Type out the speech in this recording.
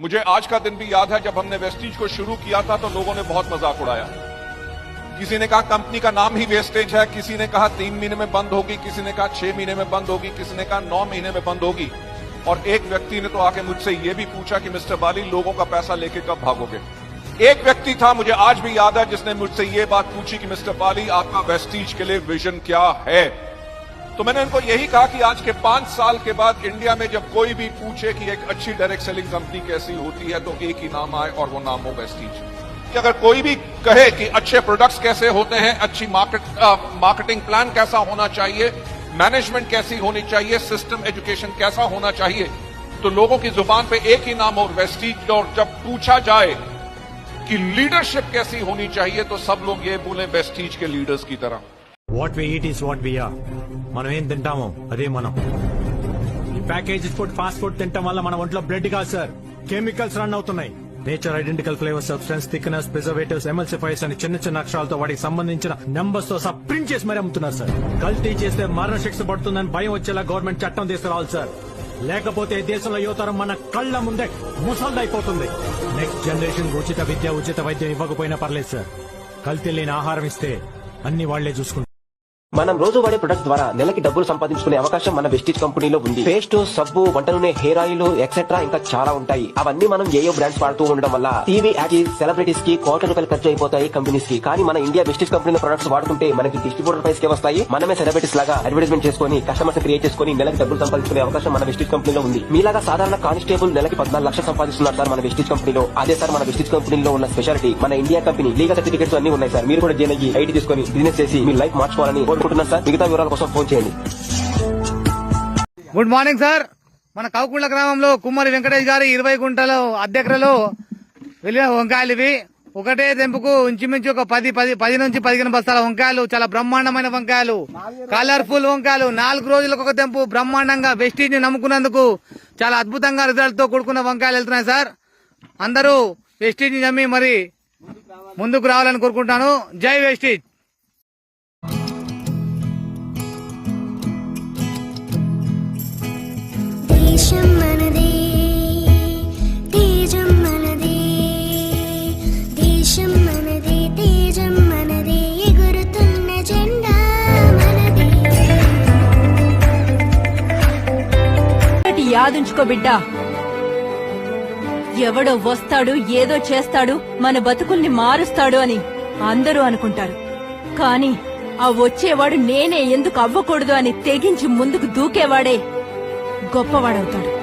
मुझे आज का दिन भी याद है जब हमने वेस्टीज को शुरू किया था तो लोगों ने बहुत मज़ाक उड़ाया। किसी ने कहा कंपनी का नाम ही वेस्टेज है, किसी ने कहा तीन महीने में बंद होगी, किसी ने कहा छह महीने में बंद होगी, किसी ने कहा नौ महीने में बंद होगी। और एक व्यक्ति ने तो आके मुझसे ये भी पूछा कि, मिस्टर बाली, लोगों का पैसा लेके कब भागोगे? एक व्यक्ति था, मुझे आज भी याद है, जिसने मुझसे ये बात पूछी कि, मिस्टर बाली, आपका वेस्टीज के लिए विजन क्या है? तो मैंने उनको यही कहा कि आज के पाँच साल के बाद इंडिया में जब कोई भी पूछे कि एक अच्छी डायरेक्ट सेलिंग कंपनी कैसी होती है तो एक ही नाम आए और वो नाम हो वेस्टीज कि अगर कोई भी कहे कि अच्छे प्रोडक्ट्स कैसे होते हैं, अच्छी मार्केट मार्केटिंग प्लान कैसा होना चाहिए मैनेजमेंट कैसी होनी चाहिए सिस्टम एजुकेशन कैसा होना चाहिए तो लोगों की ज़ुबान पे एक ही नाम और वेस्टीज और जब पूछा जाए कि लीडरशिप कैसी होनी चाहिए तो सब लोग ये बोले वेस्टीज के लीडर्स की तरह। What we eat is what we are మనం ఏం తింటామో అదే మనం. ఈ ప్యాకేజ్ ఫుడ్ ఫాస్ట్ ఫుడ్ తినటం వల్ల మన ఒంట్లో బ్లడ్ కాదు సార్. కెమికల్స్ రన్ అవుతున్నాయి. Nature identical flavour substance thickness preservatives emulsifiers అని చిన్న చిన్న అక్షరాలతో వాటికి సంబంధించిన నెంబర్స్తో సహా ప్రింట్ చేసి మరీ అమ్ముతున్నారు సార్. కల్తీ చేస్తే మరణ శిక్ష పడుతుందని భయం వచ్చేలా గవర్నమెంట్ చట్టం తీసుకురావాలి సార్. లేకపోతే దేశంలో యువతరం మన కళ్ళ ముందే ముసల్దైపోతుంది. నెక్స్ట్ జనరేషన్ ఉచిత విద్య ఉచిత వైద్యం ఇవ్వకపోయినా పర్లేదు సార్. కల్తీ లేని ఆహారం ఇస్తే అన్ని వాళ్ళే చూసుకుంటారు. మనం రోజు వాడే ప్రొడక్ట్ ద్వారా నెలకి డబ్బులు సంపాదించుకునే అవకాశం మన వెస్టిజ్ కంపెనీలో ఉంది. పేస్ట్ సబ్బు వంట నూనె హెయిర్ ఆయిల్ ఎక్సెట్రా ఇంకా చాలా ఉంటాయి. అవన్నీ మనం ఏయో బ్రాండ్స్ వాడుతూ ఉండడం వల్ల టీవీ యాడ్స్ సెలబ్రిటీస్కి కోట్ల రూపాయలు ఖర్చు అయిపోతాయి కంపెనీస్కి. కానీ మన ఇండియా వెస్టిజ్ కంపెనీ ప్రొడక్ట్స్ వాడుకుంటే మనకి డిస్ట్రిబ్యూటర్ ప్రైస్ కే వస్తాయి. మనమే సెలబ్రిటీస్ లాగా అడ్వర్టైజ్మెంట్ చేసుకుని కస్టమర్స్ క్రియేట్ చేసుకుని నెలకి డబ్బులు సంపాదించుకునే అవకాశం మన వెస్టిజ్ కంపెనీలో ఉంది. మీలాగా సాధారణ కానిస్టేబుల్ నెలకి పద్నాలుగు లక్షలు సంపాదిస్తున్నారు సార్ మన వెస్టిజ్ కంపెనీలో. అదే సార్ మన వెస్టిజ్ కంపెనీలో ఉన్న స్పెషాలిటీ మన ఇండియా కంపెనీ లీగల్ సర్టిఫికేట్స్ అన్ని ఉన్నాయి సార్. మీరు కూడా జైన్ అయ్యి ఐటీ తీసుకొని బిజినెస్ చేసి మీ లైఫ్ మార్చుకోవాలని కోరుకుంటున్నాను సార్. మిగతా వివరాల కోసం ఫోన్ చేయండి. Good morning sir. మన కౌకుండ్ల గ్రామంలో కుమ్మరి వెంకటేష్ గారి ఇరవై గుంటలు అద్దెకరలో వెళ్ళిన వంకాయలు ఇవి ఒకటే తెంపుకు ఇంచుమించు ఒక పది పది పది నుంచి పదిహేను బస్తాల వంకాయలు చాలా బ్రహ్మాండమైన వంకాయలు. కలర్ఫుల్ వంకాయలు. నాలుగు రోజులకు ఒక తెంపు బ్రహ్మాండంగా వెస్టీజ్ని నమ్ముకున్నందుకు చాలా అద్భుతంగా రిజల్ట్తో కూడుకున్న వంకాయలు వెళ్తున్నాయి సార్. అందరూ వెస్టీజ్ని నమ్మి మరి ముందుకు రావాలని కోరుకుంటాను జై వెస్టీజ్. యాదుంచుకో బిడ్డా. ఎవడో వస్తాడు ఏదో చేస్తాడు మన బతుకుల్ని మారుస్తాడు అని అందరూ అనుకుంటారు. కాని ఆ వచ్చేవాడు నేనే ఎందుకు అవ్వకూడదు అని తెగించి ముందుకు దూకేవాడే గొప్పవాడవుతాడు.